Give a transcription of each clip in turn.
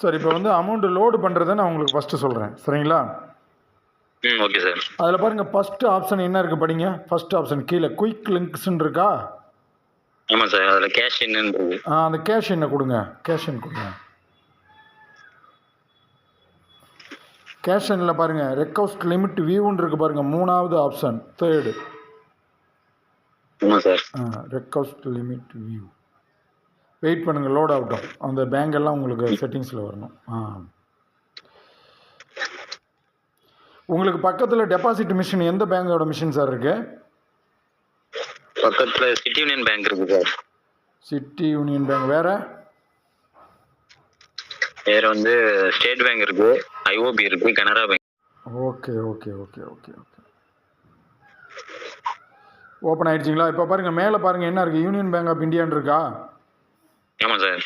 சரி இப்போ வந்து அமௌண்ட் லோடு பண்ணுறதை நான் உங்களுக்கு ஃபஸ்ட்டு சொல்கிறேன் சரிங்களா? ம் ஓகே சார் அதில் பாருங்கள் ஃபஸ்ட்டு ஆப்ஷன் என்ன இருக்குது படிங்க. ஃபஸ்ட் ஆப்ஷன் கீழே குயிக் லிங்க்ஸ்ன்னு இருக்கா? ஆமாம் சார் அதில் கேஷ் என்னன்றது ஆ, அந்த கேஷ் என்ன கொடுங்க. கேஷ் என்ன கொடுங்க. கேஷ் எண்ணில் பாருங்கள் ரெக்வஸ்ட் லிமிட் வியூன்னு இருக்குது பாருங்கள் மூணாவது ஆப்ஷன் தேர்டு ஆமாம் sir request limit view wait பண்ணுங்கள் லோட் ஆகட்டும் அந்த பேங்க் எல்லாம் உங்களுக்கு செட்டிங்ஸில் வரணும். ஆ. உங்களுக்கு பக்கத்தில் டெபாசிட் மிஷின் எந்த பேங்கோட மிஷின் சார் இருக்குது பக்கத்தில் சிட்டி யூனியன் பேங்க் இருக்கு சார் சிட்டி யூனியன் பேங்க் வேறு? வேற வந்து ஸ்டேட் பேங்க் இருக்கு ஐஓபி இருக்கு Canara bank okay okay okay okay okay open ஆயிடுச்சிங்களா? இப்போ பாருங்கள் மேலே பாருங்கள் என்ன இருக்குது யூனியன் பேங்க் ஆஃப் இந்தியான்னு இருக்கா? ஆமாம் சார்.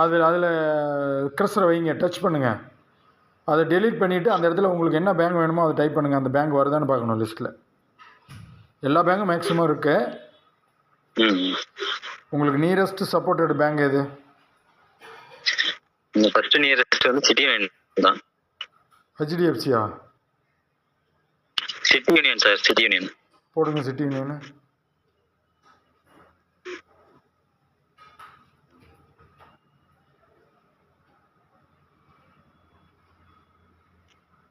அது அதில் க்ரஸரை வைங்க டச் பண்ணுங்கள் அதை டெலீட் பண்ணிவிட்டு அந்த இடத்துல உங்களுக்கு என்ன பேங்க் வேணுமோ அதை டைப் பண்ணுங்கள் அந்த பேங்க் வருதான்னு பார்க்கணும் லிஸ்ட்டில் எல்லா பேங்கும் மேக்ஸிமம் இருக்குது உங்களுக்கு நியரஸ்ட் சப்போர்ட்டட் பேங்க் எது? இந்த ஃபர்ஸ்ட் நியரஸ்ட் வந்து சிட்டி யூனியன் தான். ஹெச்டிஎஃப்சியா city union sir city union போடுங்க சிட்டி யூனியனு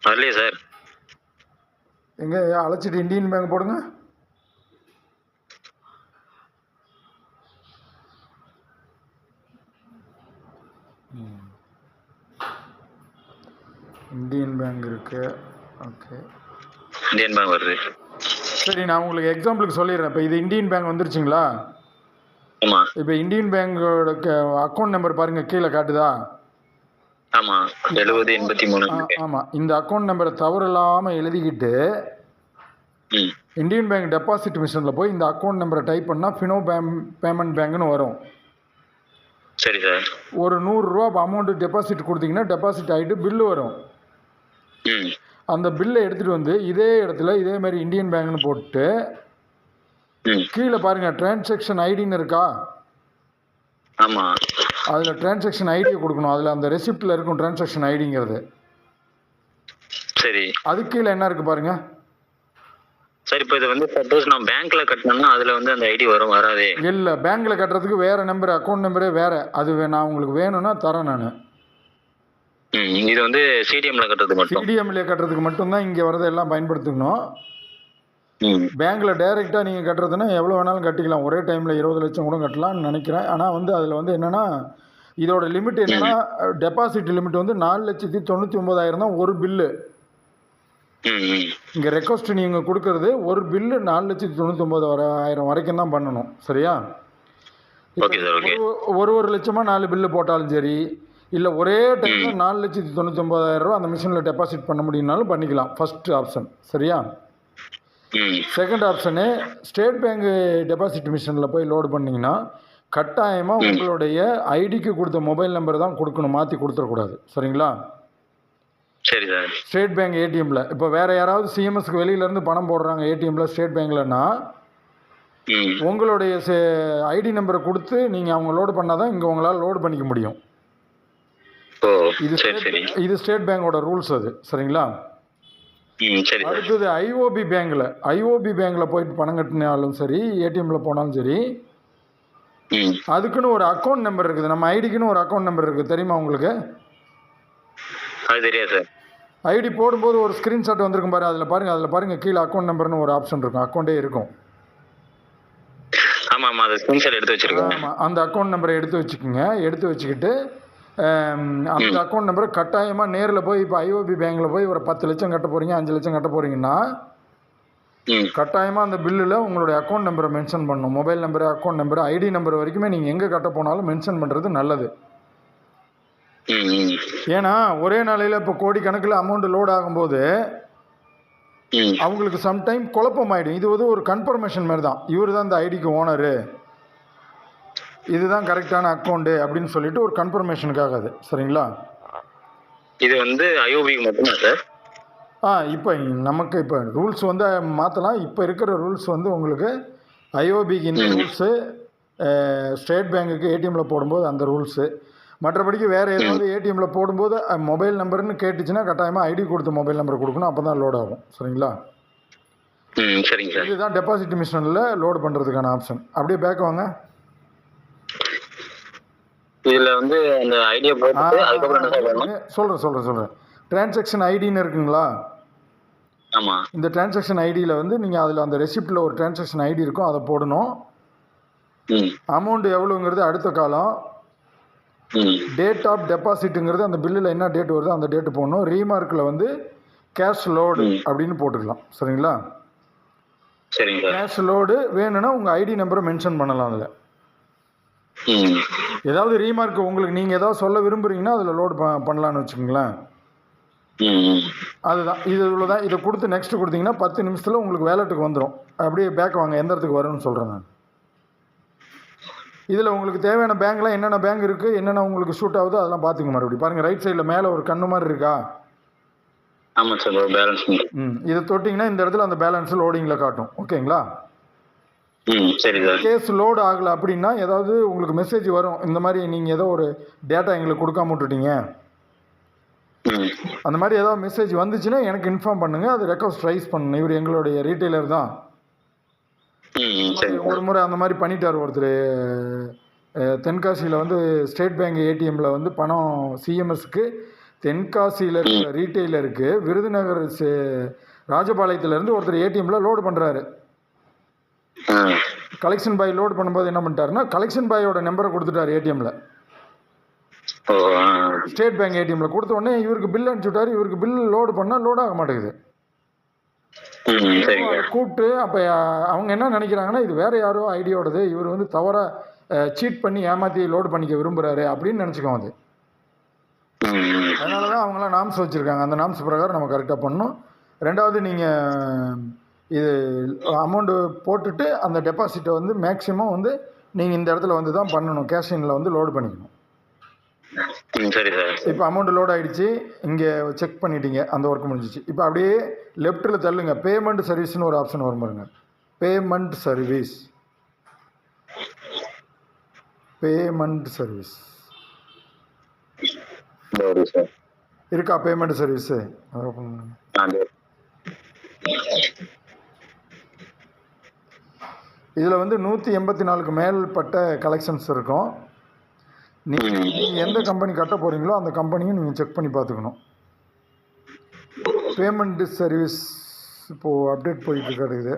வரலையே சார். எங்கே அழைச்சிட்டு இந்தியன் பேங்க் போடுங்க. இந்தியன் பேங்க் இருக்கு. ஓகே இந்தியன் பேங்க் வருது. சரி நான் உங்களுக்கு எக்ஸாம்பிளுக்கு சொல்லிடுறேன். இப்போ இது இந்தியன் பேங்க் வந்துருச்சுங்களா? இப்போ இந்தியன் பேங்கோட அக்கௌண்ட் நம்பர் பாருங்கள் கீழே காட்டுதா? ஆமாம் எழுபது எண்பத்தி மூணு. ஆமாம் இந்த அக்கௌண்ட் நம்பரை தவறு இல்லாமல் எழுதிக்கிட்டு இந்தியன் பேங்க் டெபாசிட் மிஷினில் போய் இந்த அக்கௌண்ட் நம்பரை டைப் பண்ணால் ஃபினோ பேம் பேமெண்ட் பேங்க்னு வரும். சரி சார் ஒரு நூறுரூவா அமௌண்ட்டு டெபாசிட் கொடுத்தீங்கன்னா டெபாசிட் ஆகிட்டு பில்லு வரும். அந்த பில்லை எடுத்துகிட்டு வந்து இதே இடத்துல இதே மாதிரி இந்தியன் பேங்க்னு போட்டு கீழே பாருங்கள் டிரான்சாக்ஷன் ஐடின்னு இருக்கா? ஆமாம் அதில் டிரான்சாக்ஷன் ஐடியை கொடுக்கணும். அதில் அந்த ரெசிப்டில் இருக்கும் டிரான்சாக்ஷன் ஐடிங்கிறது சரி. அது கீழே என்ன இருக்குது பாருங்கள் சார் இப்போ இது வந்து சப்போஸ் நான் பேங்க்ல கட்டினோம்னா அதில் வந்து அந்த ஐடி வரும் வராதே? இல்லை பேங்க்கில் கட்டுறதுக்கு வேறு நம்பர் அக்கௌண்ட் நம்பரே வேறு. அது நான் உங்களுக்கு வேணும்னா தரேன் நான். இது வந்து சிடிஎம்ல கட்டுறது மட்டும். சிடிஎம்ல கட்டுறதுக்கு மட்டும்தான் இங்கே வரதை எல்லாம் பயன்படுத்திக்கணும். ம். பேங்க்கில் டைரெக்டாக நீங்கள் கட்டுறதுன்னா எவ்வளோ வேணாலும் கட்டிக்கலாம். ஒரே டைமில் இருபது லட்சம் கூட கட்டலாம்னு நினைக்கிறேன். ஆனால் வந்து அதில் வந்து என்னென்னா இதோட லிமிட் என்னென்னா டெபாசிட் லிமிட் வந்து நாலு லட்சத்தி தொண்ணூற்றி ஒம்பதாயிரம் தான் ஒரு பில்லு இங்கே ரெக்வஸ்ட் நீங்கள் கொடுக்கறது ஒரு பில்லு நாலு லட்சத்தி தொண்ணூற்றி ஒம்பது வர ஆயிரம் வரைக்கும் தான் பண்ணணும். சரியா? ஒரு ஒரு ஒரு லட்சமாக நாலு பில்லு போட்டாலும் சரி இல்லை ஒரே டைமில் நாலு லட்சத்தி தொண்ணூற்றி ஒம்பதாயிரம் ரூபா அந்த மிஷினில் டெபாசிட் பண்ண முடியும்னாலும் பண்ணிக்கலாம். ஃபர்ஸ்ட் ஆப்ஷன் சரியா? Second option state bank deposit மிஷினில் போய் லோடு பண்ணிங்கன்னா கட்டாயமாக உங்களுடைய ஐடிக்கு கொடுத்த மொபைல் நம்பர் தான் கொடுக்கணும் மாற்றி கொடுத்துடக்கூடாது. சரிங்களா? சரி சார். ஸ்டேட் பேங்க் ஏடிஎம்மில் இப்போ வேறு யாராவது சிஎம்எஸ்க்கு வெளியிலேருந்து பணம் போடுறாங்க ஏடிஎம்மில் ஸ்டேட் பேங்க்லன்னா உங்களுடைய ஐடி நம்பரை கொடுத்து நீங்கள் அவங்க லோடு பண்ணால் தான் இங்கே உங்களால் லோடு பண்ணிக்க முடியும். இது இது ஸ்டேட் பேங்கோட ரூல்ஸ் அது. சரிங்களா? அடுத்தது ஐஓபி பேங்க்கில் ஐஓபி பேங்க்கில் போயிட்டு பணம் கட்டினாலும் சரி ஏடிஎம்மில் போனாலும் சரி அதுக்குன்னு ஒரு அக்கௌண்ட் நம்பர் இருக்குது. நம்ம ஐடிக்குன்னு ஒரு அக்கௌண்ட் நம்பர் இருக்குது. தெரியுமா உங்களுக்கு? அது தெரியாது சார். ஐடி போடும்போது ஒரு ஸ்க்ரீன்ஷாட் வந்திருக்கும் பாரு. அதில் பாருங்கள் அதில் பாருங்கள் கீழே அக்கௌண்ட் நம்பர்னு ஒரு ஆப்ஷன் இருக்கும். அக்கௌண்ட்டே இருக்கும். ஆமாம் ஆமாம் அது ஸ்க்ரீன்ஷாட் எடுத்து வச்சிருக்கேன். ஆமாம் அந்த அக்கௌண்ட் நம்பரை எடுத்து வச்சுக்கோங்க. எடுத்து வச்சுக்கிட்டு அந்த அக்கௌண்ட் நம்பரை கட்டாயமாக நேரில் போய் இப்போ ஐஓபி பேங்க்கில் போய் ஒரு பத்து லட்சம் கட்ட போகிறீங்க அஞ்சு லட்சம் கட்ட போகிறீங்கன்னா கட்டாயமாக அந்த பில்லில் உங்களுடைய அக்கௌண்ட் நம்பரை மென்ஷன் பண்ணணும். Mobile number account number ID number வரைக்குமே நீங்கள் எங்கே கட்ட போனாலும் மென்ஷன் பண்ணுறது நல்லது. ஏன்னா ஒரே நாளையில் இப்போ கோடிக்கணக்கில் அமௌண்ட் லோட் ஆகும்போது அவங்களுக்கு சம்டைம் குழப்பம் ஆகிடும் இது வந்து ஒரு கன்ஃபர்மேஷன் மாதிரி தான். இவர் தான் இந்த ஐடிக்கு ஓனரு இதுதான் கரெக்டான அக்கௌண்ட்டு அப்படின்னு சொல்லிட்டு ஒரு கன்ஃபர்மேஷனுக்காக அது. சரிங்களா? இது வந்து ஐஓபிக்கு மட்டும்தான் சார் ஆ இப்போ நமக்கு இப்போ ரூல்ஸ் வந்து மாற்றலாம் இப்போ இருக்கிற ரூல்ஸ் வந்து உங்களுக்கு ஐஓபிக்கு இந்த ரூல்ஸு ஸ்டேட் பேங்குக்கு ஏடிஎம்மில் போடும்போது அந்த ரூல்ஸு மற்றபடிக்கு வேறு ஏதாவது ஏடிஎம்மில் போடும்போது மொபைல் நம்பர்னு கேட்டுச்சுன்னா கட்டாயமாக ஐடி கொடுத்த மொபைல் நம்பர் கொடுக்கணும். அப்போ தான் லோட் ஆகும். சரிங்களா? ம் சரிங்க சார் இதுதான் டெபாசிட் மிஷினில் லோடு பண்ணுறதுக்கான ஆப்ஷன் அப்படியே பேக் வாங்க. இதுல வந்து அந்த ஐடியா போட்டு அதுக்கப்புறம் என்ன பண்ணணும்? சொல்கிறேன் சொல்கிறேன் சொல்கிறேன் டிரான்சாக்ஷன் ஐடின்னு இருக்குங்களா? ஆமா. இந்த டிரான்சாக்ஷன் ஐடியில் வந்து நீங்கள் அதில் அந்த ரெசிப்டில் ஒரு டிரான்சாக்ஷன் ஐடி இருக்கும் அதை போடணும். அமௌண்ட் எவ்வளோங்கிறது அடுத்த காலம். டேட் ஆஃப் டெபாசிட்டுங்கிறது அந்த பில்லில் என்ன டேட் வருதோ அந்த டேட்டு போடணும். ரீமார்க்கில் வந்து கேஷ் லோடு அப்படின்னு போட்டுக்கலாம். சரிங்களா? சரிங்க சார். கேஷ் லோடு வேணும்னா உங்கள் ஐடி நம்பரை மென்ஷன் பண்ணலாம் அதில். ஏதாவது ரீமார்க் உங்களுக்கு நீங்கள் ஏதாவது சொல்ல விரும்புகிறீங்கன்னா அதில் லோடு பண்ணலான்னு வச்சுக்கோங்களேன். அதுதான். இது இவ்வளோ தான் இதை கொடுத்து நெக்ஸ்ட் கொடுத்தீங்கன்னா பத்து நிமிஷத்தில் உங்களுக்கு வேலெட்டுக்கு வந்துடும் அப்படியே பேக் வாங்க எந்த இடத்துக்கு வரும்னு சொல்கிறேன் நான். இதில் உங்களுக்கு தேவையான பேங்க்லாம் என்னென்ன பேங்க் இருக்குது என்னென்ன உங்களுக்கு சூட் ஆகுதோ அதெல்லாம் பார்த்துங்க மறுபடியும். பாருங்கள் ரைட் சைடில் மேலே ஒரு கண்ணு மாதிரி இருக்கா? ஆமா சார் பேலன்ஸ் ம். இதை தொட்டிங்கன்னா இந்த இடத்துல அந்த பேலன்ஸ் லோடிங்கில் காட்டும். ஓகேங்களா? கேஸ் லோடு ஆகலை அப்படின்னா ஏதாவது உங்களுக்கு மெசேஜ் வரும். இந்த மாதிரி நீங்கள் ஏதோ ஒரு டேட்டா எங்களுக்கு கொடுக்காம விட்டுட்டீங்க. அந்த மாதிரி ஏதாவது மெசேஜ் வந்துச்சுன்னா எனக்கு இன்ஃபார்ம் பண்ணுங்கள் அது ரெக்வஸ்ட் ரைஸ் பண்ணணும். இவர் எங்களுடைய ரீட்டைலர் தான். ஒரு முறை அந்த மாதிரி பண்ணிட்டார் ஒருத்தர். தென்காசியில் வந்து ஸ்டேட் பேங்க் ஏடிஎம்மில் வந்து பணம் சிஎம்எஸ்க்கு தென்காசியில் இருக்கிற ரீட்டைலருக்கு விருதுநகர் ராஜபாளையத்துலேருந்து ஒருத்தர் ஏடிஎம்மில் லோடு பண்ணுறாரு கலெக்ஷன் பாய் லோடு பண்ணும்போது என்ன பண்ணிட்டாருன்னா கலெக்ஷன் பாயோட நம்பரை கொடுத்துட்டார் ஆ. ஸ்டேட் பேங்க் ஏடிஎம்மில் கொடுத்த உடனே இவருக்கு பில் அனுப்பிச்சு விட்டாரு இவருக்கு பில் லோடு பண்ணால் லோட் ஆக மாட்டேங்குது. கூப்பிட்டு அப்போ அவங்க என்ன நினைக்கிறாங்கன்னா இது வேற யாரோ ஐடியோடது இவர் வந்து தவறாக சீட் பண்ணி ஏமாற்றி லோடு பண்ணிக்க விரும்புகிறாரு அப்படின்னு நினச்சிக்கோங்க அது. அதனால தான் அவங்களாம் நாம்ஸ் வச்சுருக்காங்க. அந்த நாம்ஸ் பிரகாரம் நம்ம கரெக்டாக பண்ணணும். ரெண்டாவது நீங்கள் இது அமௌண்ட்டு போட்டுட்டு அந்த டெபாசிட்டை வந்து மேக்ஸிமம் வந்து நீங்கள் இந்த இடத்துல வந்து தான் பண்ணணும். கேஷினில் வந்து லோடு பண்ணிக்கணும். சரி சார் இப்போ அமௌண்ட் லோட் ஆகிடுச்சு இங்கே செக் பண்ணிட்டீங்க. அந்த ஒர்க் முடிஞ்சிச்சு. இப்போ அப்படியே லெஃப்ட்டில் தள்ளுங்க. பேமெண்ட் சர்வீஸ்னு ஒரு ஆப்ஷன் வரும் பாருங்க. பேமெண்ட் சர்வீஸ் பேமெண்ட் சர்வீஸ் சரி சார் இருக்கா? பேமெண்ட் சர்வீஸு ஓப்பன் பண்ணுங்க ஆ சரி. இதில் வந்து நூற்றி எண்பத்தி நாலுக்கு மேல்பட்ட கலெக்ஷன்ஸ் இருக்கும். நீங்கள். நீங்கள் எந்த கம்பெனி கட்ட போகிறீங்களோ அந்த கம்பெனியும் நீங்கள் செக் பண்ணி பார்த்துக்கணும். பேமெண்ட் சர்வீஸ் இப்போது அப்டேட் போயிட்டு இருக்குது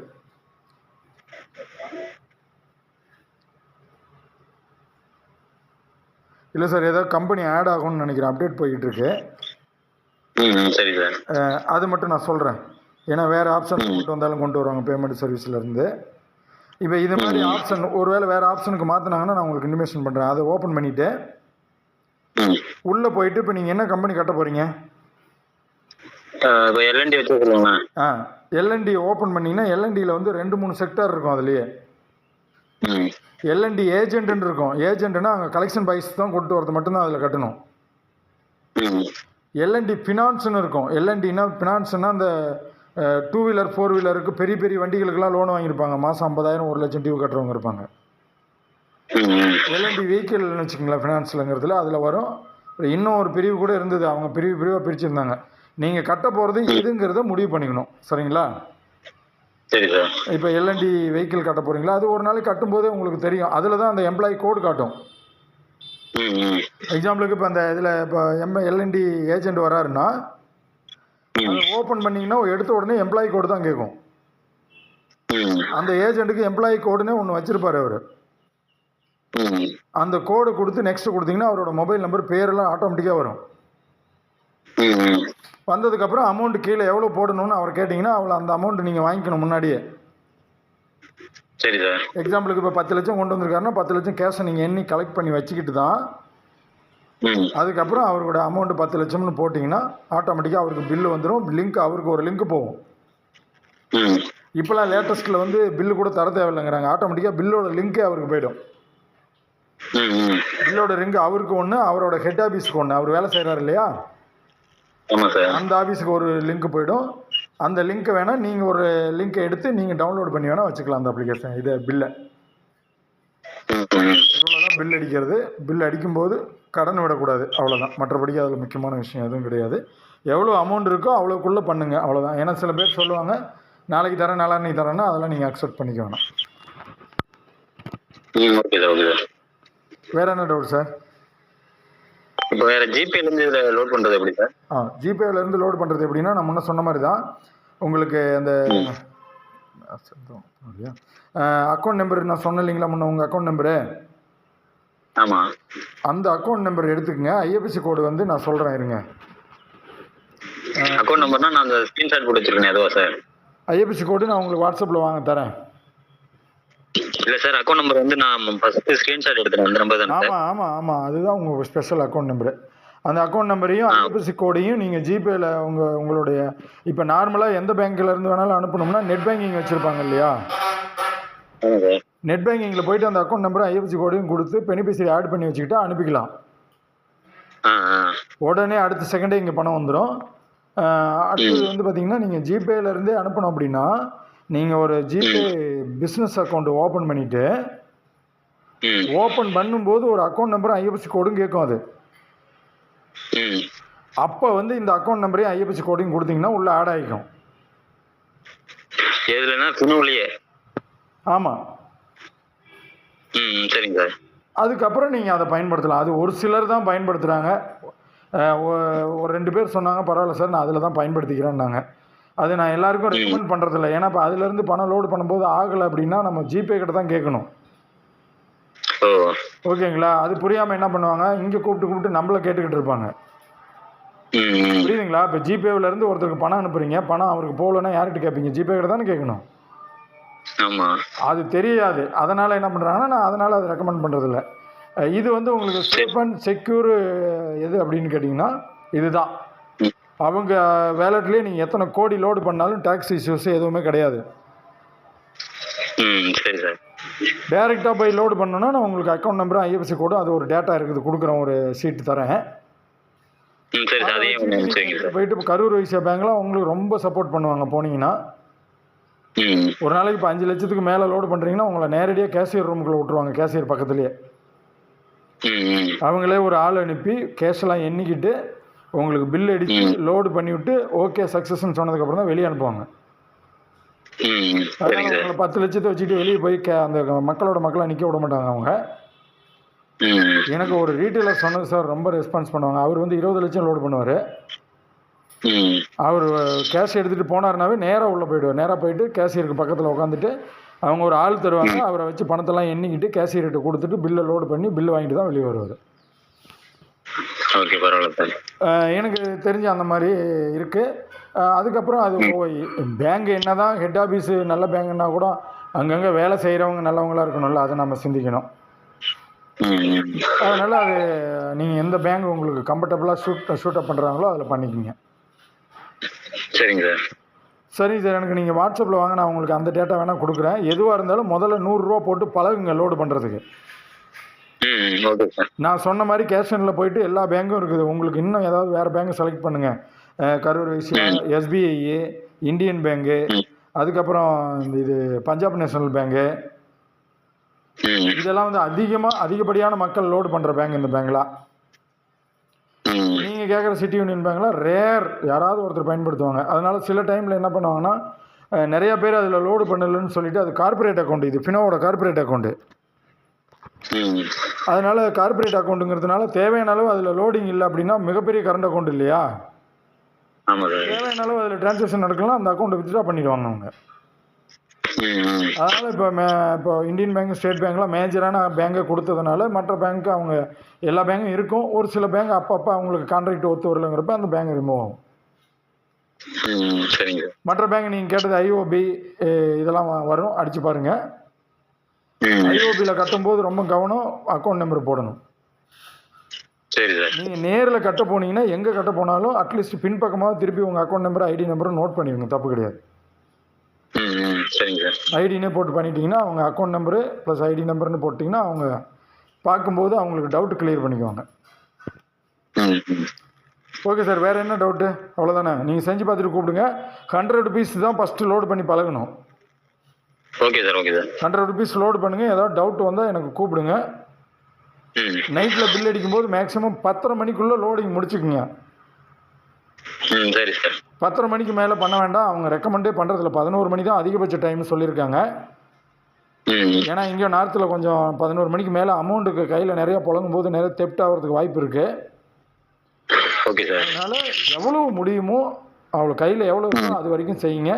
இல்லை சார் ஏதோ கம்பெனி ஆட் ஆகும்னு நினைக்கிறேன். அப்டேட் போய்கிட்டு இருக்கு. சரி சார் அது மட்டும் நான் சொல்கிறேன் ஏன்னா வேறு ஆப்ஷன் கொண்டு வந்தாலும் கொண்டு வருவாங்க பேமெண்ட் சர்வீஸ்லேருந்து இப்போ இது மாதிரி ஆப்ஷன் ஒருவேளை வேறு ஆப்ஷனுக்கு மாற்றினாங்கன்னா நான் உங்களுக்கு இன்டிமேஷன் பண்ணுறேன் அதை ஓப்பன் பண்ணிவிட்டு ம். உள்ளே போயிட்டு இப்போ நீங்கள் என்ன கம்பெனி கட்ட போகிறீங்க எல்என்டி வச்சு சொல்லுங்களேன் ஆ எல்என்டி ஓப்பன் பண்ணிங்கன்னா எல்என்டியில் வந்து ரெண்டு மூணு செக்டர் இருக்கும் அதுலேயே. எல்என்டி ஏஜென்ட்னு இருக்கும். ஏஜென்ட்னா அங்கே கலெக்ஷன் பாய்ஸ் தான் கொண்டு வரது மட்டும்தான் அதில் கட்டணும். எல்என்டி ஃபினான்ஸ்னு இருக்கும். எல்என்டினா ஃபினான்ஸ்னால் அந்த டூ வீலர் ஃபோர் வீலருக்கு பெரிய பெரிய வண்டிகளுக்கெல்லாம் லோன் வாங்கியிருப்பாங்க. மாதம் ஐம்பதாயிரம் ஒரு லட்சம் டியூ கட்டுறவங்க இருப்பாங்க. எல்என்டி வெஹிக்கிள்னு வச்சுக்கோங்களேன் ஃபினான்ஸில்ங்கிறதுல அதில் வரும். இன்னும் ஒரு பிரிவு கூட இருந்தது. அவங்க பிரிவு பிரிவாக பிரிச்சிருந்தாங்க. நீங்கள் கட்ட போகிறது எதுங்கிறத முடிவு பண்ணிக்கணும். சரிங்களா? சரி சார். இப்போ எல்என்டி வெஹிக்கிள் கட்ட போகிறீங்களா அது ஒரு நாளைக்கு கட்டும்போதே உங்களுக்கு தெரியும். அதில் தான் அந்த எம்ப்ளாயி கோடு காட்டும். எக்ஸாம்பிளுக்கு இப்போ அந்த இதில் இப்போ எம் எல்என்டி ஏஜென்ட் வராருன்னா அதை ஓப்பன் பண்ணிங்கன்னா எடுத்த உடனே எம்ப்ளாயி கோடு தான் கேட்கும் அந்த ஏஜென்ட்டுக்கு எம்ப்ளாயி கோடுன்னு ஒன்று வச்சிருப்பாரு அவர். அந்த கோடு கொடுத்து நெக்ஸ்ட் கொடுத்தீங்கன்னா அவரோட மொபைல் நம்பர் பேரெல்லாம் ஆட்டோமேட்டிக்காக வரும். வந்ததுக்கப்புறம் அமௌண்ட் கீழே எவ்வளோ போடணும்னு அவர் கேட்டிங்கன்னா அவ்வளோ அந்த அமௌண்ட் நீங்கள் வாங்கிக்கணும் முன்னாடியே. சரி சார் எக்ஸாம்பிளுக்கு இப்போ பத்து லட்சம் கொண்டு வந்திருக்காருன்னா பத்து லட்சம் கேஷை நீங்கள் எண்ணி கலெக்ட் பண்ணி வச்சுக்கிட்டு தான் அதுக்கப்புறம் அவரோட அமௌண்ட் பத்து லட்சம்னு போட்டிங்கன்னா ஆட்டோமேட்டிக்காக அவருக்கு பில்லு வந்துடும் லிங்க் அவருக்கு ஒரு லிங்க் போகும். இப்போலாம் லேட்டஸ்ட்டில் வந்து பில்லு கூட தர தேவையில்லைங்கிறாங்க. ஆட்டோமேட்டிக்காக பில்லோட லிங்க்கே அவருக்கு போயிடும். பில்லோட லிங்க் அவருக்கு ஒன்று அவரோட ஹெட் ஆஃபீஸ்க்கு ஒன்று அவர் வேலை செய்கிறாரு இல்லையா? அந்த ஆஃபீஸுக்கு ஒரு லிங்க் போயிடும். அந்த லிங்க்கை வேணால் நீங்கள் ஒரு லிங்க்கை எடுத்து நீங்கள் டவுன்லோட் பண்ணி வேணால் வச்சுக்கலாம் அந்த அப்ளிகேஷன் இதை பில்லை இவ்வளோதான் பில் அடிக்கிறது. பில் அடிக்கும்போது கடன் விடக்கூடாது அவ்வளோதான் மற்றபடி அதில் முக்கியமான விஷயம் எதுவும் கிடையாது. எவ்வளோ அமௌண்ட் இருக்கோ அவ்வளோக்குள்ளே பண்ணுங்கள் அவ்வளோதான் ஏன்னா சில பேர் சொல்லுவாங்க நாளைக்கு தரேன் நாளான்னைக்கு தரேன்னா அதெல்லாம் நீங்கள் அக்செப்ட் பண்ணிக்க வேணாம். வேறு என்ன டவுட் சார் இப்போ வேற ஜிபேல இருந்து இதுல லோட் பண்றது எப்படி சார் ஆ ஜிபேலேருந்து லோடு பண்ணுறது எப்படின்னா நான் முன்ன சொன்ன மாதிரி தான். உங்களுக்கு அந்த அக்கௌண்ட் நம்பர் நான் சொன்னேன் இல்லைங்களா முன்ன உங்கள் அக்கௌண்ட் நம்பரு ஆமா. அந்த அக்கௌண்ட் நம்பர் எடுத்துக்கங்க. ஐஎஃப்எஸ்சி கோடு வந்து நான் சொல்கிறேன் இருங்க. அக்கௌண்ட் நம்பர்னா நான் அந்த ஸ்கிரீன்ஷாட் போட்டு வச்சிருக்கேன் அதுவா சார் ஐஎஃப்எஸ்சி கோடு நான் உங்களுக்கு வாட்ஸ்அப்பில் வாங்க தரேன். இல்ல சார் அக்கௌண்ட் நம்பர் வந்து நான் ஃபர்ஸ்ட் ஸ்கிரீன்ஷாட் எடுத்துறேன் அந்த நம்பர் தானே ஆமாம் ஆமாம் ஆமாம் அதுதான் உங்கள் ஸ்பெஷல் அக்கௌண்ட் நம்பரு அந்த அக்கௌண்ட் நம்பரையும் ஐஎஃப்எஸ்சி கோடையும் நீங்கள் ஜிபேயில் உங்கள் உங்களுடைய இப்போ நார்மலாக எந்த பேங்க்ல இருந்து வேணாலும் அனுப்பணும்னா நெட் பேங்கிங் வச்சுருப்பாங்க இல்லையா? நெட் பேங்கிங்கில் போயிட்டு அந்த அக்கௌண்ட் நம்பரும் ஐஎஃப்எஸ்சி கோடையும் கொடுத்து பெனிஃபிஷரி ஆட் பண்ணி வச்சுக்கிட்டா அனுப்பிக்கலாம். உடனே அடுத்த செகண்டே இங்கே பணம் வந்துடும் அடுத்தது வந்து பார்த்தீங்கன்னா நீங்கள் ஜிபேலேருந்தே அனுப்பணும் அப்படின்னா நீங்கள் ஒரு ஜிபே பிஸ்னஸ் அக்கௌண்ட் ஓப்பன் பண்ணிவிட்டு ஓப்பன் பண்ணும்போது ஒரு அக்கௌண்ட் நம்பரும் ஐஎஃப்எஸ்சி கோடும் கேட்கும் அது. அப்போ வந்து இந்த அக்கௌண்ட் நம்பரையும் ஐஎஃப்எஸ்சி கோடையும் கொடுத்தீங்கன்னா உள்ளே ஆட் ஆகிக்கும் எதுலன்னா ஆமாம் சரிங்க சார். அதுக்கப்புறம் நீங்கள் அதை பயன்படுத்தலாம். அது ஒரு சிலர் தான் பயன்படுத்துகிறாங்க ஒரு ரெண்டு பேர் சொன்னாங்க பரவாயில்ல சார் நான் அதில் தான் பயன்படுத்திக்கிறேன்னாங்க. அது நான் எல்லாருக்கும் ரெக்கமெண்ட் பண்ணுறதில்ல ஏன்னா இப்போ அதுலேருந்து பணம் லோடு பண்ணும்போது ஆகலை அப்படின்னா நம்ம ஜிபே கிட்ட தான் கேட்கணும். ஓகேங்களா? அது புரியாமல் என்ன பண்ணுவாங்க? இங்கே கூப்பிட்டு கூப்பிட்டு நம்மளை கேட்டுக்கிட்டு இருப்பாங்க. புரியுதுங்களா? இப்போ ஜிபேவிலேருந்து ஒருத்தருக்கு பணம் அனுப்புறீங்க. பணம் அவருக்கு போகலன்னா யார்கிட்ட கேட்பீங்க? ஜிபே கிட்ட தானே கேட்கணும். அது தெரியாது. அதனால் என்ன பண்ணுறாங்கன்னா நான் அதனால் அதை ரெக்கமெண்ட் பண்ணுறதில்ல இது வந்து உங்களுக்கு சேஃப் அண்ட் செக்யூர் எது அப்படின்னு கேட்டிங்கன்னா இதுதான். அவங்க வேலட்லேயே நீங்கள் எத்தனை கோடி லோடு பண்ணாலும் டேக்ஸ் இஷ்யூஸ் எதுவுமே கிடையாது. டேரெக்டாக போய் லோடு பண்ணணும்னா நான் உங்களுக்கு அக்கௌண்ட் நம்பரும் ஐஎஃப்எஸ்சி கோடும் அது ஒரு டேட்டா இருக்குது. கொடுக்குறேன் ஒரு சீட்டு தரேன். போயிட்டு கரூர் வைசியா பேங்க்லாம் உங்களுக்கு ரொம்ப சப்போர்ட் பண்ணுவாங்க. போனீங்கன்னா ஒரு நாளைக்கு இப்போ அஞ்சு லட்சத்துக்கு மேலே லோடு பண்ணுறீங்கன்னா உங்களை நேரடியாக கேஷியர் ரூமுக்குள்ளே விட்ருவாங்க கேஷியர் பக்கத்துலேயே. அவங்களே ஒரு ஆள் அனுப்பி கேஷ் எல்லாம் எண்ணிக்கிட்டு உங்களுக்கு பில் அடித்து லோடு பண்ணிவிட்டு ஓகே சக்ஸஸ்ன்னு சொன்னதுக்கப்புறம் தான் வெளியே அனுப்புவாங்க. உங்களை பத்து லட்சத்தை வச்சுட்டு வெளியே போய் கே அந்த மக்களோட மக்களை நிற்க விட மாட்டாங்க அவங்க. எனக்கு ஒரு ரீட்டெயிலர் சொன்னது சார் ரொம்ப ரெஸ்பான்ஸ் பண்ணுவாங்க. அவர் வந்து இருபது லட்சம் லோடு பண்ணுவார். அவர் கேஷ் எடுத்துகிட்டு போனாருனாவே நேராக உள்ளே போயிடுவார். நேராக போயிட்டு கேஷியருக்கு பக்கத்தில் உட்காந்துட்டு அவங்க ஒரு ஆள் தருவாங்க. அவரை வச்சு பணத்தெல்லாம் எண்ணிக்கிட்டு கேஷியர்கிட்ட கொடுத்துட்டு பில்லை லோடு பண்ணி பில்லு வாங்கிட்டு தான் வெளியே வருவார். எனக்கு தெரிஞ்ச அந்த மாதிரி இருக்குது அதுக்கப்புறம் அது பேங்க் என்ன தான் ஹெட் ஆஃபீஸு நல்ல பேங்குன்னா கூட அங்கங்கே வேலை செய்கிறவங்க நல்லவங்களா இருக்கணும்ல அதை நம்ம சிந்திக்கணும். அதனால் அது நீங்கள் எந்த பேங்க் உங்களுக்கு கம்ஃபர்டபுளாக ஷூட் ஷூட் அப் பண்ணுறாங்களோ அதில் பண்ணிக்கோங்க. சரிங்க சார். சரிங்க சார் எனக்கு நீங்கள் வாட்ஸ்அப்பில் வாங்க நான் உங்களுக்கு அந்த டேட்டா வேணால் கொடுக்குறேன். எதுவாக இருந்தாலும் முதல்ல நூறுரூவா போட்டு பழகுங்க லோடு பண்ணுறதுக்கு நான் சொன்ன மாதிரி கேஷனில் போயிட்டு எல்லா பேங்க்கும் இருக்குது. உங்களுக்கு இன்னும் ஏதாவது வேறு பேங்க் செலக்ட் பண்ணுங்கள் Karur Vysya SBI Indian bank. அதுக்கப்புறம் இது பஞ்சாப் நேஷனல் பேங்கு. இதெல்லாம் வந்து அதிகமாக அதிகப்படியான மக்கள் லோடு பண்ணுற பேங்க் இந்த பேங்க்லாம் நீங்கள் கேட்குற சிட்டி யூனியன் பேங்க்லாம் ரேர் யாராவது ஒருத்தர் பயன்படுத்துவாங்க. அதனால் சில டைமில் என்ன பண்ணுவாங்கன்னா நிறைய பேர் அதில் லோடு பண்ணலன்னு சொல்லிட்டு அது கார்ப்பரேட் அக்கௌண்ட் இது ஃபினோவோட கார்ப்பரேட் அக்கௌண்ட்டு அதனால் கார்ப்பரேட் அக்கௌண்ட்டுங்கிறதுனால தேவையான அளவு அதில் லோடிங் இல்லை அப்படின்னா மிகப்பெரிய கரண்ட் அக்கௌண்ட் இல்லையா? தேவையான அளவு அதில் டிரான்சாக்ஷன் நடக்கலாம் அந்த அக்கௌண்ட்டை வித்ட்ரா பண்ணிடுவாங்க அவங்க. அதனால் இப்போ மே இப்போ இந்தியன் பேங்க் ஸ்டேட் பேங்க்லாம் மேஜரான பேங்கை கொடுத்ததுனால மற்ற பேங்க்கு அவங்க எல்லா பேங்கும் இருக்கும். ஒரு சில பேங்க் அப்பப்போ அவங்களுக்கு கான்ட்ராக்ட் ஒத்து வரலங்கிறப்ப அந்த பேங்க் ரிமூவ் ஆகும். மற்ற பேங்க் நீங்கள் கேட்டது ஐஓபி இதெல்லாம் வரும். அடித்து பாருங்கள் ம். ஐஓபியில் கட்டும்போது ரொம்ப கவனம் அக்கௌண்ட் நம்பர் போடணும். நீங்கள் நேரில் கட்ட போனீங்கன்னா எங்கே கட்ட போனாலும் அட்லீஸ்ட் பின்பக்கமாக திருப்பி உங்கள் அக்கௌண்ட் நம்பர் ஐடி நம்பரும் நோட் பண்ணிடுங்க. தப்பு கிடையாது. சரிங்க. சார் ஐடினே போட்டு பண்ணிட்டீங்கன்னா அவங்க அக்கௌண்ட் நம்பரு ப்ளஸ் ஐடி நம்பர்னு போட்டிங்கன்னா அவங்க பார்க்கும்போது அவங்களுக்கு டவுட் கிளியர் பண்ணிக்குவாங்க. ஓகே சார் வேறு என்ன டவுட்டு அவ்வளோதானே நீங்கள் செஞ்சு பார்த்துட்டு கூப்பிடுங்க. ஹண்ட்ரட் ருபீஸ் தான் ஃபஸ்ட்டு லோடு பண்ணி பழகணும். Okay sir okay sir hundred rupees load பண்ணுங்கள் ஏதாவது டவுட் வந்தால் எனக்கு கூப்பிடுங்க. நைட்டில் பில் அடிக்கும்போது மேக்ஸிமம் பத்தரை மணிக்குள்ளே லோடிங் முடிச்சுக்குங்க. ம் சரி சார். பத்தரை மணிக்கு மேலே பண்ண வேண்டாம். அவங்க ரெக்கமெண்டே பண்ணுறதில்ல பதினோரு மணி தான் அதிகபட்ச டைம் சொல்லியிருக்காங்க. ஏன்னா இங்கே நார்த்தில் கொஞ்சம் பதினோரு மணிக்கு மேலே அமௌண்ட்டுக்கு கையில் நிறைய புழங்கும் போது நிறைய தெப்ட் ஆகிறதுக்கு வாய்ப்பு இருக்குது ஓகே சார். அதனால் எவ்வளோ முடியுமோ அவ்வளோ கையில் எவ்வளோ இருக்கோ அது வரைக்கும் செய்யுங்க.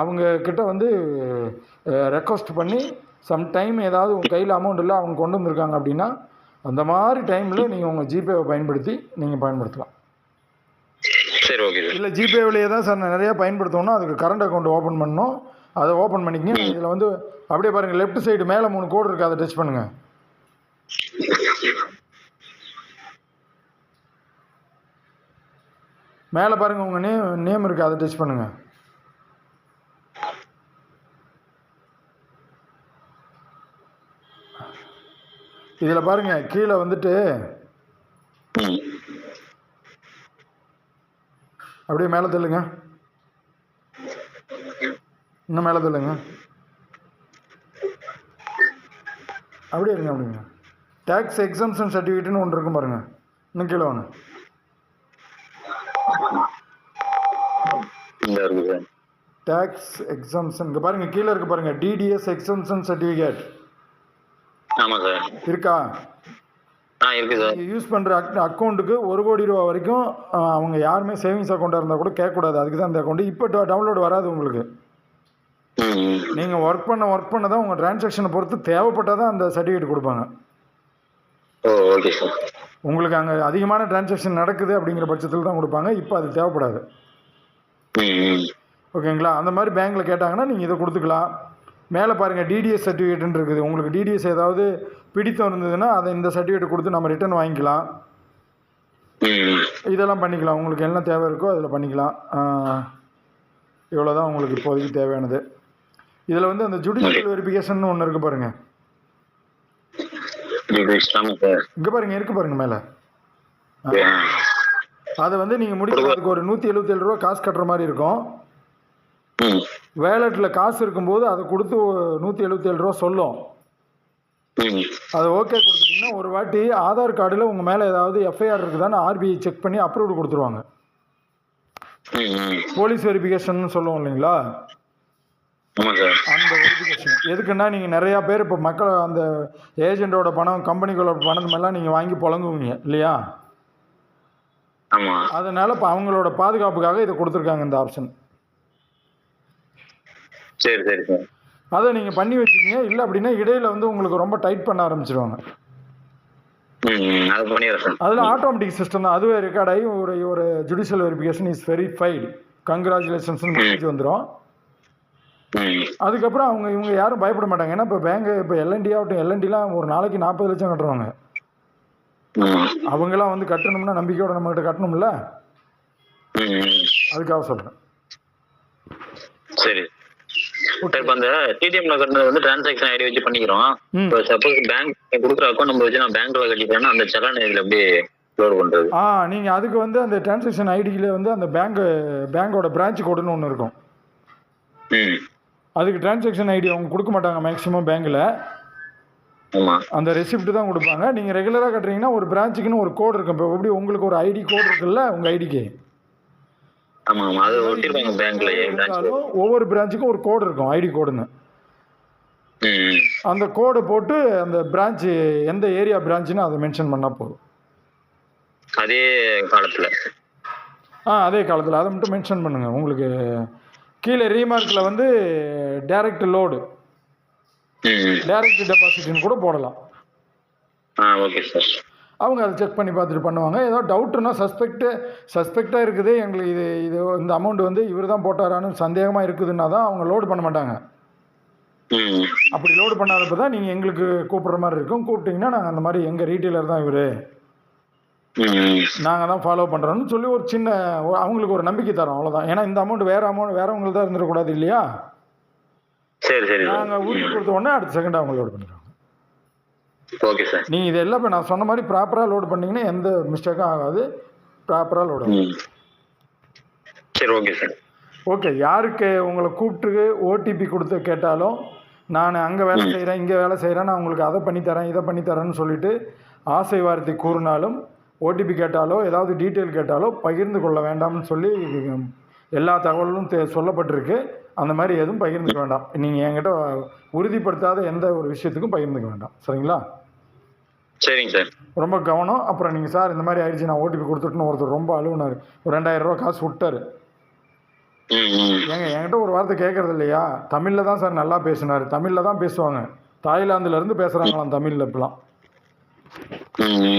அவங்க கிட்ட வந்து ரெக்வஸ்ட் பண்ணி சம் டைம் ஏதாவது உங்கள் கையில் அமௌண்ட் இல்லை அவங்க கொண்டு வந்திருக்காங்க அப்படின்னா அந்த மாதிரி டைமில் நீங்கள் உங்கள் ஜிபேவை பயன்படுத்தி நீங்கள் பயன்படுத்தலாம். சரி ஓகே இல்லை ஜிபேவிலேயே தான் சார் நிறையா பயன்படுத்தணும்னா அதுக்கு கரண்ட் அக்கௌண்ட் ஓப்பன் பண்ணணும். அதை ஓப்பன் பண்ணிக்கங்க. இதில் வந்து அப்படியே பாருங்கள் லெஃப்ட் சைடு மேலே மூணு கோடு இருக்குது அதை டச் பண்ணுங்கள் மேலே பாருங்கள் உங்கள் நேம் நேம் இருக்குது அதை டச் பண்ணுங்கள் இதில் பாருங்கள் கீழே வந்துட்டு ம் அப்படியே மேலே தள்ளுங்க. இன்னும் மேலே தள்ளுங்க. அப்படியே இருங்க அப்படிங்க. டேக்ஸ் எக்ஸம்ஷன் சர்டிஃபிகேட்னு ஒன்று இருக்கும் பாருங்க. இன்னும் கீழே வாங்க. டேக்ஸ் எக்ஸம்ஷன் இங்கே பாருங்கள் கீழே இருக்கு பாருங்கள் டிடிஎஸ் எக்ஸம்ஷன் சர்டிஃபிகேட் ஆமாம் சார் இருக்கா? யூஸ் பண்ணுற அக் அக்கௌண்ட்டுக்கு ஒரு கோடி ரூபா வரைக்கும் அவங்க யாருமே சேவிங்ஸ் அக்கௌண்ட்டாக இருந்தால் கூட கேட்கக்கூடாது. அதுக்கு தான் அந்த அக்கௌண்ட் இப்போ டவுன்லோட் வராது உங்களுக்கு. நீங்கள் ஒர்க் பண்ண ஒர்க் பண்ண தான் உங்கள் டிரான்சாக்ஷனை பொறுத்து தேவைப்பட்டால் தான் அந்த சர்டிஃபிகேட் கொடுப்பாங்க. உங்களுக்கு அங்கே அதிகமான டிரான்சாக்ஷன் நடக்குது அப்படிங்கிற பட்சத்தில் தான் கொடுப்பாங்க. இப்போ அது தேவைப்படாது. ஓகேங்களா அந்த மாதிரி பேங்க்கில் கேட்டாங்கன்னா நீங்கள் இதை கொடுத்துக்கலாம். மேலே பாருங்கள் டிடிஎஸ் சர்டிஃபிகேட்னு இருக்குது. உங்களுக்கு டிடிஎஸ் ஏதாவது பிடித்தம் இருந்ததுன்னா அதை இந்த சர்டிஃபிகேட் கொடுத்து நம்ம ரிட்டர்ன் வாங்கிக்கலாம். இதெல்லாம் பண்ணிக்கலாம். உங்களுக்கு என்ன தேவை இருக்கோ அதில் பண்ணிக்கலாம். இவ்வளோ தான் உங்களுக்கு இப்போதைக்கு தேவையானது. இதில் வந்து அந்த ஜுடிஷியல் வெரிஃபிகேஷன் ஒன்று ஆமாம் சார் இங்கே பாருங்கள் இருக்குது பாருங்கள் மேலே. அதை வந்து நீங்கள் முடிக்கிறதுக்கு ஒரு நூற்றி எழுபத்தேழு ரூபா காசு கட்டுற மாதிரி இருக்கும். வேலெட்டில் காசு இருக்கும்போது அதை கொடுத்து நூற்றி எழுபத்தேழு ரூபா சொல்லும். அது ஓகே கொடுத்துட்டிங்கன்னா ஒரு வாட்டி ஆதார் கார்டில் உங்கள் மேலே ஏதாவது எஃப்ஐஆர் இருக்குதான்னு ஆர்பிஐ செக் பண்ணி அப்ரூவ்டு கொடுத்துருவாங்க. போலீஸ் வெரிஃபிகேஷன் சொல்லுவோம் இல்லைங்களா? அந்த வெரிஃபிகேஷன் எதுக்குன்னா நீங்கள் நிறையா பேர் இப்போ மக்கள் அந்த ஏஜென்ட்டோட பணம் கம்பெனிகளோட பணம் எல்லாம் நீங்கள் வாங்கி புழங்குவீங்க இல்லையா? அதனால் இப்போ அவங்களோட பாதுகாப்புக்காக இதை கொடுத்துருக்காங்க இந்த ஆப்ஷன் சரி சரி சார் அதை நீங்கள் பண்ணி வச்சுக்கிங்க. இல்லை அப்படின்னா இடையில வந்து உங்களுக்கு ரொம்ப டைட் பண்ண ஆரம்பிச்சிருவாங்க. அதில் ஆட்டோமேட்டிக் சிஸ்டம் தான். அதுவே ரெக்கார்ட் ஆகி ஒரு ஒரு judicial verification is verified congratulations message வந்துடும் அதுக்கப்புறம் அவங்க இவங்க யாரும் பயப்பட மாட்டாங்க. ஏன்னா இப்போ பேங்க் இப்போ எல்என்டி ஆகட்டும் எல்என்டிலாம் ஒரு நாளைக்கு நாற்பது லட்சம் கட்டுறவங்க. ம் அவங்களாம் வந்து கட்டணும்னா நம்பிக்கையோட நம்மகிட்ட கட்டணும்ல? அதுக்காக சொல்கிறேன் சார். இப்போ அந்த டிடிஎம்ல கட்டினது வந்து டிரான்சாக்ஷன் ஐடி வச்சு பண்ணிக்கிறோம். இப்போ சப்போஸ் பேங்க் கொடுக்குற அக்கௌண்ட் நம்பர் வச்சு நான் பேங்க்ல கட்டிட்டேன்னா அந்த செலான் இதில் அப்படியே லோட் பண்ணுறது ஆ நீங்கள் அதுக்கு வந்து அந்த டிரான்சாக்ஷன் ஐடியில் வந்து அந்த பேங்க் பேங்கோட பிரான்ச் கோடுன்னு ஒன்று இருக்கும். அதுக்கு டிரான்சாக்ஷன் ஐடி அவங்க கொடுக்க மாட்டாங்க மேக்ஸிமம் பேங்க்கில் ஆமாம் அந்த ரெசிப்ட் தான் கொடுப்பாங்க. நீங்கள் ரெகுலராக கட்டுறீங்கன்னா ஒரு பிரான்ச்சுக்குன்னு ஒரு கோடு இருக்கும். இப்போ எப்படி உங்களுக்கு ஒரு ஐடி கோடு இருக்குல்ல உங்கள் ஐடிக்கு ஆமாம் ஆமாம் அது ஒட்டிருப்பாங்க பேங்க்லயே பிரான்ச் இருந்தாலும் ஒவ்வொரு பிரான்ச்சுக்கும் ஒரு கோடு இருக்கும் ஐடி கோடுன்னு அந்த கோடை போட்டு அந்த பிரான்ச்சு எந்த ஏரியா பிரான்ச்சுன்னு அதை மென்ஷன் பண்ணால் போதும். அதே காலத்தில். ஆ அதே காலத்தில். அதை மட்டும் மென்ஷன் பண்ணுங்கள் உங்களுக்கு கீழே ரீமார்க்கில் வந்து டைரக்ட் லோடு டைரக்ட் டெபாசிட்னு கூட போடலாம். ஆ ஓகே சார் அவங்க அதை செக் பண்ணி பார்த்துட்டு பண்ணுவாங்க. ஏதோ டவுட்டுன்னா சஸ்பெக்ட்டு சஸ்பெக்டாக இருக்குது. எங்களுக்கு இது இது இந்த அமௌண்ட் வந்து இவர் தான் போட்டாரான்னு சந்தேகமாக இருக்குதுன்னா தான் அவங்க லோடு பண்ண மாட்டாங்க. அப்படி லோடு பண்ணாதப்போ தான் நீங்கள் எங்களுக்கு கூப்பிட்ற மாதிரி இருக்கும். கூப்பிட்டிங்கன்னா நாங்கள் அந்த மாதிரி எங்கள் ரீட்டெயிலர் தான் இவர். நாங்கள் தான் ஃபாலோ பண்ணுறோன்னு சொல்லி ஒரு சின்ன அவங்களுக்கு ஒரு நம்பிக்கை தரோம். அவ்வளோதான் ஏன்னா இந்த அமௌண்ட் வேறு அமௌண்ட் வேறவங்களுக்கு தான் இருந்துடக்கூடாது இல்லையா? சரி சரி. நாங்கள் உறுதி கொடுத்த உடனே அடுத்த செகண்ட் அவங்க லோடு பண்ணிடுவாங்க. ஓகே சார் நீங்கள் இதெல்லாம் இப்போ நான் சொன்ன மாதிரி ப்ராப்பராக லோடு பண்ணிங்கன்னா எந்த மிஸ்டேக்கும் ஆகாது. ப்ராப்பராக லோடு ஆகும். சரி ஓகே சார் ஓகே யாருக்கு உங்களை கூப்பிட்டு ஓடிபி கொடுத்து கேட்டாலும் நான் அங்கே வேலை செய்கிறேன் இங்கே வேலை செய்கிறேன் நான் உங்களுக்கு அதை பண்ணித்தரேன் இதை பண்ணித்தரேன்னு சொல்லிட்டு ஆசை வார்த்தை கூறினாலும் ஓடிபி கேட்டாலோ ஏதாவது டீட்டெயில் கேட்டாலோ பகிர்ந்து கொள்ள வேண்டாம்னு சொல்லி எல்லா தகவலும் சொல்லப்பட்டிருக்கு. அந்த மாதிரி எதுவும் பகிர்ந்துக்க வேண்டாம். நீங்கள் என்கிட்ட உறுதிப்படுத்தாத எந்த ஒரு விஷயத்துக்கும் பகிர்ந்துக்க வேண்டாம். சரிங்களா? சரிங்க சார். ரொம்ப கவனம். அப்புறம் நீங்கள் சார் இந்த மாதிரி ஆயிடுச்சு நான் ஓடிபி கொடுத்துட்டுன்னு ஒருத்தர் ரொம்ப அழுகுனார் ஒரு ரெண்டாயிரம் ரூபா காசு விட்டாரு. ஏங்க என்கிட்ட ஒரு வார்த்தை கேட்கறது இல்லையா? தமிழில் தான் சார் நல்லா பேசினார். தமிழில் தான் பேசுவாங்க. தாய்லாந்துலேருந்து பேசுகிறாங்களாம் தமிழில் இப்பெல்லாம்.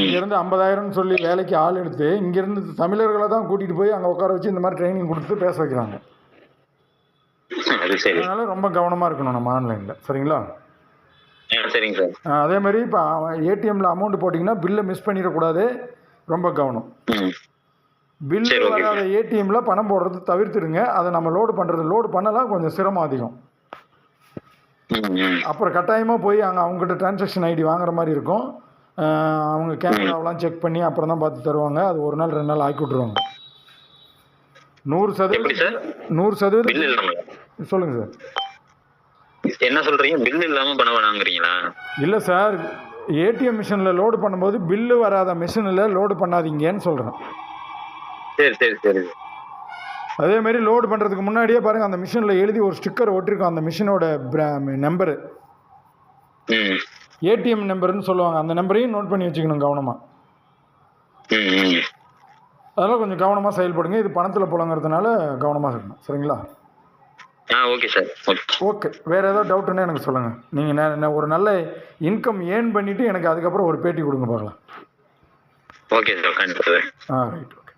இங்கேருந்து ஐம்பதாயிரம்னு சொல்லி வேலைக்கு ஆள் எடுத்து இங்கேருந்து தமிழர்களை தான் கூட்டிகிட்டு போய் அங்கே உட்கார வச்சு இந்த மாதிரி ட்ரைனிங் கொடுத்து பேச வைக்கிறாங்க. அது சரி. அதனால ரொம்ப கவனமாக இருக்கணும் நம்ம ஆன்லைனில். சரிங்களா? சரிங்க சார். அதே மாதிரி இப்போ ஏடிஎம்மில் அமௌண்ட் போட்டிங்கன்னா பில்லை மிஸ் பண்ணிடக்கூடாது. ரொம்ப கவனம். okay. வராத ஏடிஎம்ல பணம் போடுறது தவிர்த்துடுங்க. அதை நம்ம லோடு பண்ணுறது லோடு பண்ணலாம். கொஞ்சம் சிரமம் அதிகம். அப்புறம் கட்டாயமாக போய் அங்கே அவங்ககிட்ட டிரான்சாக்ஷன் ஐடி வாங்குற மாதிரி இருக்கும். அவங்க கேமராவெலாம் செக் பண்ணி அப்புறம் தான் பார்த்து தருவாங்க. அது ஒரு நாள் ரெண்டு நாள் ஆக்கி விட்ருவாங்க நூறு சதவீதம் நூறு சதவீதம் இல்லாம. சொல்லுங்கள் சார். என்ன சொல்றீங்க? பில் இல்லாம பண்ண வேணாங்கிறீங்களா இல்லை சார். ஏடிஎம் மிஷினில் லோடு பண்ணும்போது பில்லு வராத மிஷினில் லோடு பண்ணாதீங்கன்னு சொல்கிறேன் சரி சரி சரி. அதே மாதிரி லோடு பண்ணுறதுக்கு முன்னாடியே பாருங்கள் அந்த மிஷினில் எழுதி ஒரு ஸ்டிக்கர் ஒட்டிருக்கோம். அந்த மிஷினோட நம்பரு ஏடிஎம் நம்பர்னு சொல்லுவாங்க. அந்த நம்பரையும் நோட் பண்ணி வச்சுக்கணும் கவனமாக அதெல்லாம் கொஞ்சம் கவனமாக செயல்படுங்க. இது பணத்தில் புழங்குறதுனால கவனமாக இருக்கணும். சரிங்களா? ஆ ஓகே சார். ஓகே. வேறு ஏதாவது டவுட்டுன்னா எனக்கு சொல்லுங்கள் நீங்கள் ஒரு நல்ல இன்கம் ஏர்ன் பண்ணிவிட்டு எனக்கு அதுக்கப்புறம் ஒரு பேட்டி கொடுங்க பார்க்கலாம். Okay sir. கண்டிப்பாக ஆ ரைட் ஓகே.